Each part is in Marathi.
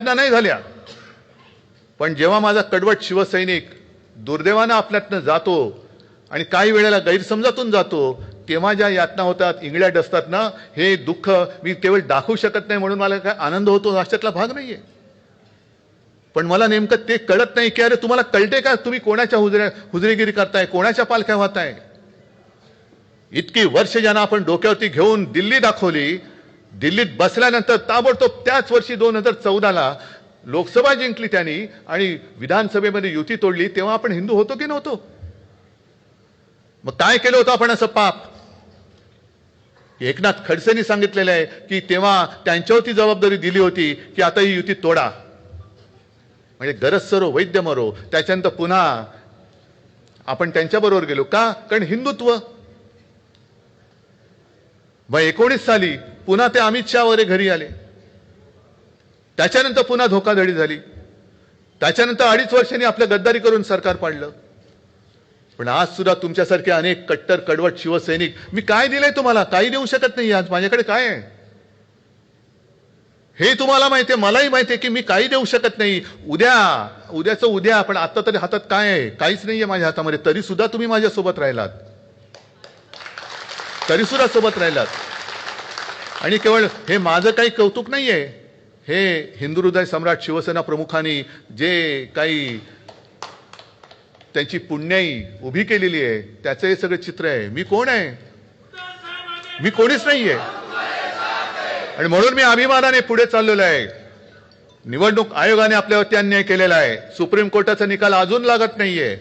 घटना नाही झाल्या. पण जेव्हा माझा कडवट शिवसैनिक दुर्दैवानं आपल्यातनं जातो आणि काही वेळेला गैरसमजातून जातो तेव्हा ज्या यातना होतात इंगळ्या डसतात ना हे दुःख मी केवळ दाखवू शकत नाही म्हणून मला काय आनंद होतो अशातला भाग नाहीये. पण मला नेमकं ते कळत नाही की अरे तुम्हाला कळते का तुम्ही कोणाच्या हुजऱ्या हुजरेगिरी करताय कोणाच्या पालख्या वाहताय इतकी वर्ष ज्यांना आपण डोक्यावरती घेऊन दिल्ली दाखवली दिल्लीत बसल्यानंतर ताबडतोब त्याच वर्षी दोन हजार चौदाला लोकसभा जिंकली त्यांनी आणि विधानसभेमध्ये युती तोडली तेव्हा आपण हिंदू होतो की नव्हतो? मग काय केलं होतं आपण असं पाप? एकनाथ खडसेंनी सांगितलेलं आहे की तेव्हा त्यांच्यावरती जबाबदारी दिली होती की आता ही युती तोडा. म्हणजे गरज सरो वैद्य मरो त्याच्यानंतर पुन्हा आपण त्यांच्याबरोबर गेलो. का? कारण हिंदुत्व. मग एकोणीस साली पुन्हा ते अमित शहा वगैरे घरी आले. त्याच्यानंतर पुन्हा धोकाधडी झाली. त्याच्यानंतर अडीच वर्षांनी आपलं गद्दारी करून सरकार पाडलं. पण आज सुद्धा तुमच्यासारखे अनेक कट्टर कडवट शिवसैनिक मी काय दिलंय तुम्हाला? काही देऊ शकत नाही आज. माझ्याकडे काय आहे? हे तुम्हाला माहिती आहे मलाही माहिती आहे की मी काही देऊ शकत नाही. उद्या उद्याचं उद्या पण आता तरी हातात काय आहे? काहीच नाहीये माझ्या हातामध्ये. तरी सुद्धा तुम्ही माझ्यासोबत राहिलात. तरी सुद्धा सोबत राहिलात. आणि केवळ हे माझं काही कौतुक नाही आहे हे हिंदू हृदय सम्राट शिवसेना प्रमुखांनी जे काही त्यांची पुण्याई उभी केलेली आहे त्याचं हे सगळं चित्र आहे. मी कोण आहे? मी कोणीच नाहीये. आणि म्हणून मी अभिमानाने पुढे चाललेलो आहे. निवडणूक आयोगाने आपल्यावरती अन्याय केलेला आहे. सुप्रीम कोर्टाचा निकाल अजून लागत नाहीये.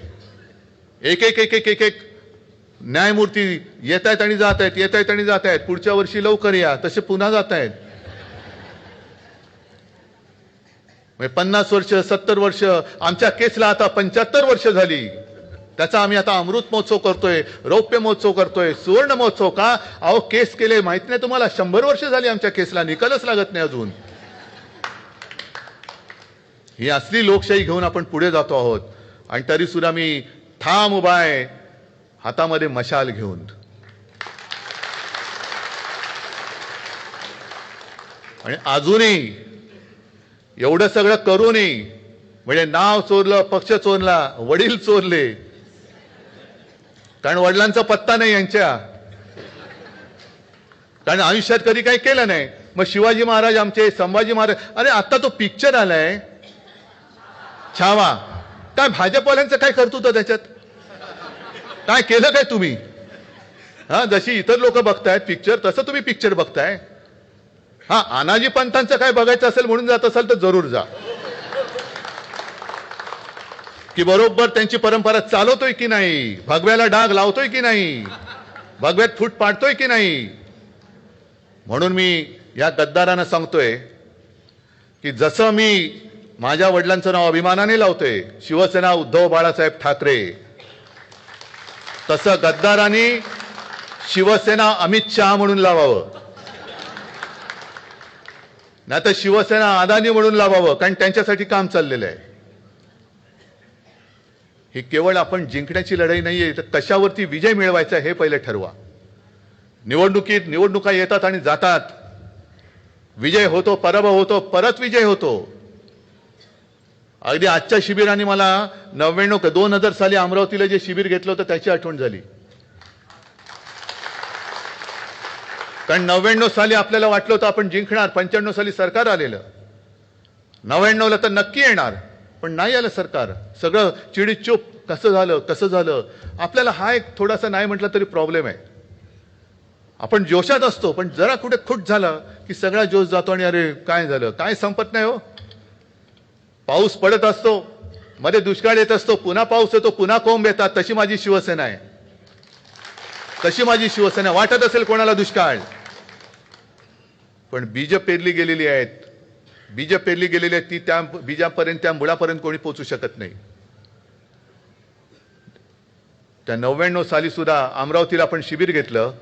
एक एक एक एक एक एक न्यायमूर्ती येत आहेत आणि जात आहेत येत आहेत आणि जात आहेत पुढच्या वर्षी लवकर या. तसे पुन्हा जात आहेत म्हणजे पन्नास वर्ष सत्तर वर्ष आमच्या केसला आता पंच्याहत्तर वर्ष झाली. त्याचा आम्ही आता अमृत महोत्सव करतोय रौप्य महोत्सव करतोय सुवर्ण महोत्सव का? अहो केस केले. माहीत नाही तुम्हाला शंभर वर्ष झाली आमच्या केसला. निकालच लागत नाही अजून. ही असली लोकशाही घेऊन आपण पुढे जातो आहोत. आणि तरी सुद्धा मी ठाम उभा आहे. हातामध्ये मशाल घेऊन. आणि अजूनही एवढं सगळं करूनही म्हणजे नाव चोरलं पक्ष चोरला वडील चोरले कारण वडिलांचा पत्ता नाही यांच्या. कारण आयुष्यात कधी काही केलं नाही. मग शिवाजी महाराज आमचे संभाजी महाराज अरे आता तो पिक्चर आलाय. छावा. काय भाजपवाल्यांचं काय करतो त्याच्यात? काय केलं काय तुम्ही? हा जशी इतर लोक बघतायत पिक्चर तसं तुम्ही पिक्चर बघताय. हा अनाजी पंतांचं काय बघायचं असेल म्हणून जात असाल तर जरूर जा. की बरोबर त्यांची परंपरा चालवतोय की नाही? भगव्याला डाग लावतोय की नाही? भगव्यात फूट पाडतोय की नाही? म्हणून मी या गद्दारांना सांगतोय की जसं मी माझ्या वडिलांचं नाव अभिमानाने लावतोय शिवसेना उद्धव बाळासाहेब ठाकरे तसं गद्दारांनी शिवसेना अमित शहा म्हणून लावावं. नाही तर शिवसेना अदानी म्हणून लावावं कारण त्यांच्यासाठी काम चाललेलं आहे. ही केवळ आपण जिंकण्याची लढाई नाहीये तर कशावरती विजय मिळवायचा हे पहिले ठरवा. निवडणुकीत निवडणुका येतात आणि जातात. विजय होतो पराभव होतो परत विजय होतो. अगदी आजच्या शिबिराने मला नव्याण्णव का दोन हजार साली अमरावतीला जे शिबिर घेतलं होतं त्याची आठवण झाली. कारण नव्याण्णव साली आपल्याला वाटलं होतं आपण जिंकणार. पंच्याण्णव साली सरकार आलेलं. नव्याण्णवला तर नक्की येणार पण नाही आलं सरकार. सगळं चिडी चुप कसं झालं कसं झालं? आपल्याला हा एक थोडासा नाही म्हटलं तरी प्रॉब्लेम आहे. आपण जोशात असतो पण जरा कुठे खुट झालं की सगळा जोश जातो आणि अरे काय झालं? काय संपत नाही हो? पाऊस पडत असतो मध्ये दुष्काळ येत असतो पुन्हा पाऊस येतो पुन्हा कोंब येतात तशी माझी शिवसेना आहे. तशी माझी शिवसेना वाटत असेल कोणाला दुष्काळ. पण बीज पेरली गेलेली आहेत. बीज पेरली गेलेली आहेत ती त्या बीजापर्यंत त्या मुळापर्यंत कोणी पोचू शकत नाही. त्या नव्याण्णव साली सुद्धा अमरावतीला आपण शिबिर घेतलं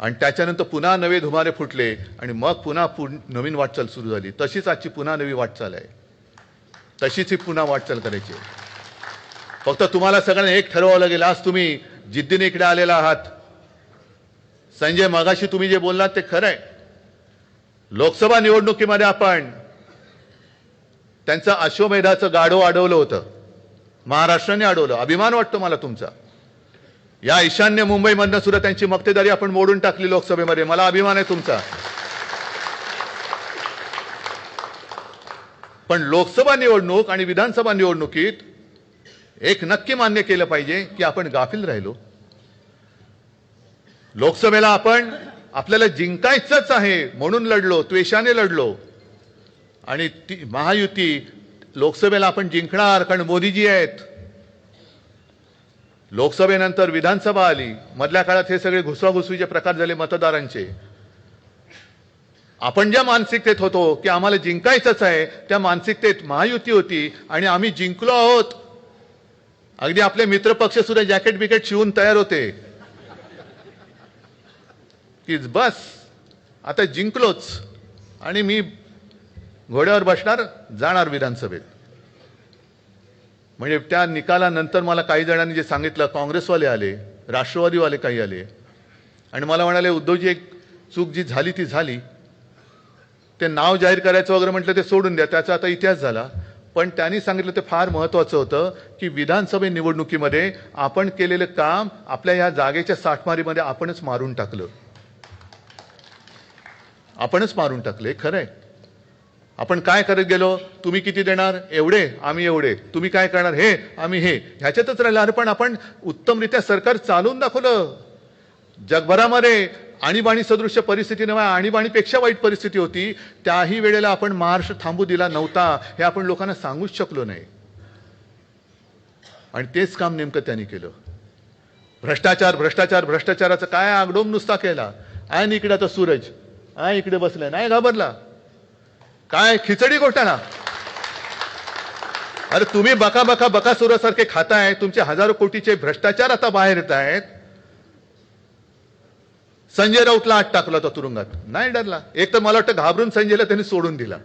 आणि त्याच्यानंतर पुन्हा नवे धुमारे फुटले आणि मग पुन्हा नवीन वाटचाल सुरू झाली. तशीच आजची पुन्हा नवी वाटचाल आहे. तशीच ही पुन्हा वाटचाल करायची. आहे. फक्त तुम्हाला सगळ्यांना एक ठरवावं लागेल आज तुम्ही जिद्दीने इकडे आलेला आहात. संजय मगाशी तुम्ही जे बोललात ते खरं आहे. लोकसभा निवडणुकीमध्ये आपण त्यांचं अश्वमेधाचं गाढव अडवलं होतं. महाराष्ट्राने अडवलं. अभिमान वाटतो मला तुमचा. या ईशान्य मुंबईमधनं सुद्धा त्यांची मक्तेदारी आपण मोडून टाकली लोकसभेमध्ये. मला अभिमान आहे तुमचा. पण लोकसभा निवडणूक आणि विधानसभा निवडणुकीत एक नक्की मान्य केलं पाहिजे की आपण गाफील राहिलो. लोकसभेला आपण आपल्याला जिंकायचंच आहे म्हणून लढलो त्वेषाने लढलो. आणि ती महायुती लोकसभेला आपण जिंकणार कारण मोदीजी आहेत. लोकसभेनंतर विधानसभा आली. मधल्या काळात हे सगळे घुसवाघुसवीचे प्रकार झाले मतदारांचे. आपण ज्या मानसिकतेत होतो की आम्हाला जिंकायचंच आहे. त्या मानसिकतेत महायुती होती आणि आम्ही जिंकलो आहोत. अगदी आपले मित्रपक्ष सुद्धा जॅकेट बिकेट शिवून तयार होते. की बस. आता जिंकलोच. आणि मी घोड्यावर बसणार जाणार विधानसभेत. म्हणजे त्या निकालानंतर मला काही जणांनी जे सांगितलं काँग्रेसवाले आले राष्ट्रवादीवाले काही आले. आणि मला म्हणाले उद्धवजी एक चूक जी झाली ती झाली. ते नाव जाहीर करायचं वगैरे म्हटलं ते सोडून द्या. त्याचा आता इतिहास झाला. पण त्यांनी सांगितलं ते फार महत्वाचं होतं की विधानसभे निवडणुकीमध्ये आपण केलेलं काम आपल्या या जागेच्या साठमारीमध्ये आपणच मारून टाकलं. आपणच मारून टाकले खरंय. आपण काय करत गेलो? तुम्ही किती देणार? एवढे? आम्ही एवढे. तुम्ही काय करणार? हे? आम्ही हे. ह्याच्यातच राहिलं. अरे पण आपण उत्तमरित्या सरकार चालवून दाखवलं. जगभरामध्ये आणीबाणी सदृश्य परिस्थिती नव्हे आणीबाणीपेक्षा वाईट परिस्थिती होती. त्याही वेळेला आपण महाराष्ट्र थांबू दिला नव्हता हे आपण लोकांना सांगूच शकलो नाही. आणि तेच काम नेमकं त्यांनी केलं. भ्रष्टाचार भ्रष्टाचार भ्रष्टाचाराचा काय आगडोम नुसता केला. आय इकडे आता सूरज. आय इकडे बसलाय. नाही घाबरला. काय खिचडी घोटाळा. अरे तुम्ही बका बका बकासुरासारखे खाताय. तुमचे हजारो कोटीचे भ्रष्टाचार आता बाहेर येत आहेत. संजय राऊतला आत टाकला होता तुरुंगात. नाही डरला. एक तर मला वाटतं घाबरून संजयला त्यांनी सोडून दिला.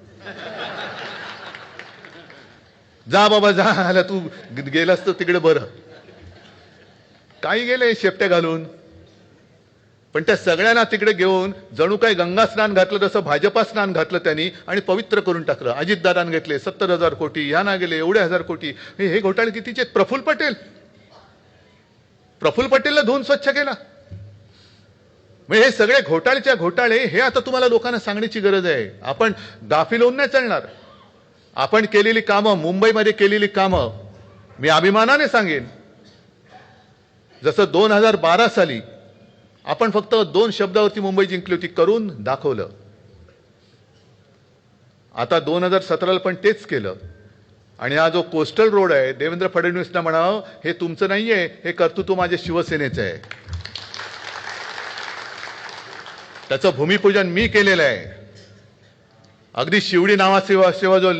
जा बाबा जा. आला तू. गेलास तर तिकडे बरं. काही गेले शेपट्या घालून. पण त्या सगळ्यांना तिकडे घेऊन जणू काय गंगा स्नान घातलं तसं भाजपा स्नान घातलं त्यांनी आणि पवित्र करून टाकलं. अजितदादान घेतले सत्तर हजार कोटी ह्या ना गेले एवढे हजार कोटी. हे हे घोटाळे कितीचे प्रफुल्ल पटेल. प्रफुल्ल पटेलला धुवून स्वच्छ केला. म्हणजे हे सगळे घोटाळेच्या घोटाळे हे आता तुम्हाला लोकांना सांगण्याची गरज आहे. आपण गाफील होऊन नाही चालणार. आपण केलेली कामं मुंबईमध्ये केलेली कामं मी अभिमानाने सांगेन. जसं दोन हजार बारा साली आपण फक्त दोन शब्दावरती मुंबई जिंकली होती करून दाखवलं. आता दोन हजार सतराला पण तेच केलं. आणि हा जो कोस्टल रोड आहे देवेंद्र फडणवीसना म्हणावं हे तुमचं नाहीये हे कर्तृत्व माझ्या शिवसेनेचं आहे. त्याचं भूमिपूजन मी केलेलं आहे. अगदी शिवडी नावाशिवा शिवा जो